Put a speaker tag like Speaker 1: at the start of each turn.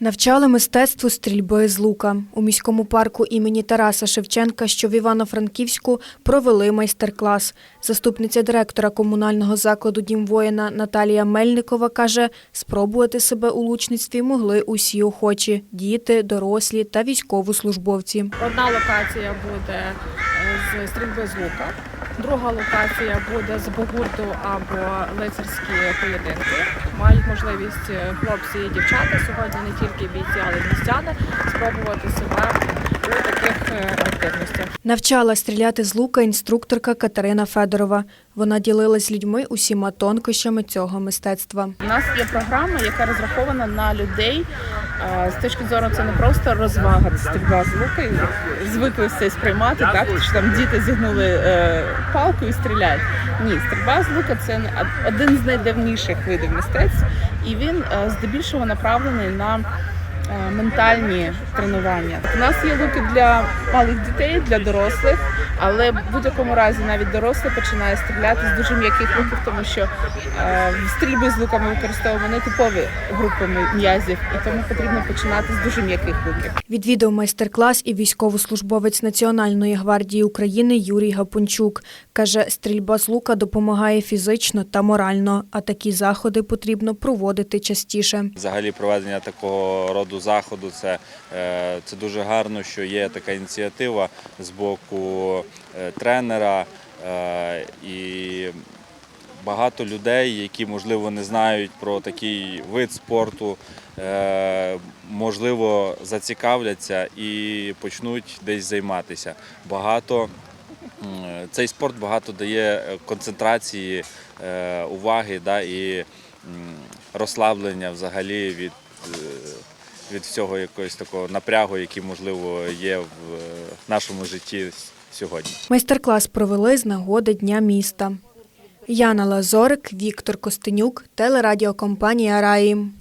Speaker 1: Навчали мистецтву стрільби з лука. У міському парку імені Тараса Шевченка, що в Івано-Франківську, провели майстер-клас. Заступниця директора комунального закладу Дім воїна Наталія Мельникова каже, спробувати себе у лучництві могли усі охочі – діти, дорослі та військовослужбовці.
Speaker 2: Одна локація буде е, з стрільби з лука, друга локація буде з богурту або лицарські поєдинки. Мають можливість е, хлопці і дівчата сьогодні не тільки бійці, але й містяни спробувати себе у таких.
Speaker 1: Навчала стріляти з лука інструкторка Катерина Федорова. Вона ділилась з людьми усіма тонкощами цього мистецтва.
Speaker 3: У нас є програма, яка розрахована на людей. З точки зору, це не просто розвага, стрільба з лука, звикли все сприймати, так що там діти зігнули е, палку і стріляють. Ні, стрільба з лука це один з найдавніших видів мистецтв, і він е, здебільшого направлений на ментальні тренування. У нас є луки для малих дітей, для дорослих, але в будь-якому разі навіть дорослий починає стріляти з дуже м'яких луків, тому що е, в стрільбі з луками використовуємо не типові групи м'язів, і тому потрібно починати з дуже м'яких луків.
Speaker 1: Відвідав майстер-клас і військовослужбовець Національної гвардії України Юрій Гапончук. Каже, стрільба з лука допомагає фізично та морально, а такі заходи потрібно проводити частіше.
Speaker 4: Взагалі проведення такого роду заходу це, е, це дуже гарно, що є така ініціатива з боку е, тренера е, і багато людей, які можливо не знають про такий вид спорту, можливо зацікавляться і почнуть десь займатися. Багато цей спорт багато дає концентрації уваги да, і розслаблення взагалі від, від всього якогось такого напрягу, який можливо є в е, нашому житті сьогодні.
Speaker 1: Майстер-клас провели з нагоди Дня міста. Яна Лазорик, Віктор Костенюк, телерадіокомпанія Раї.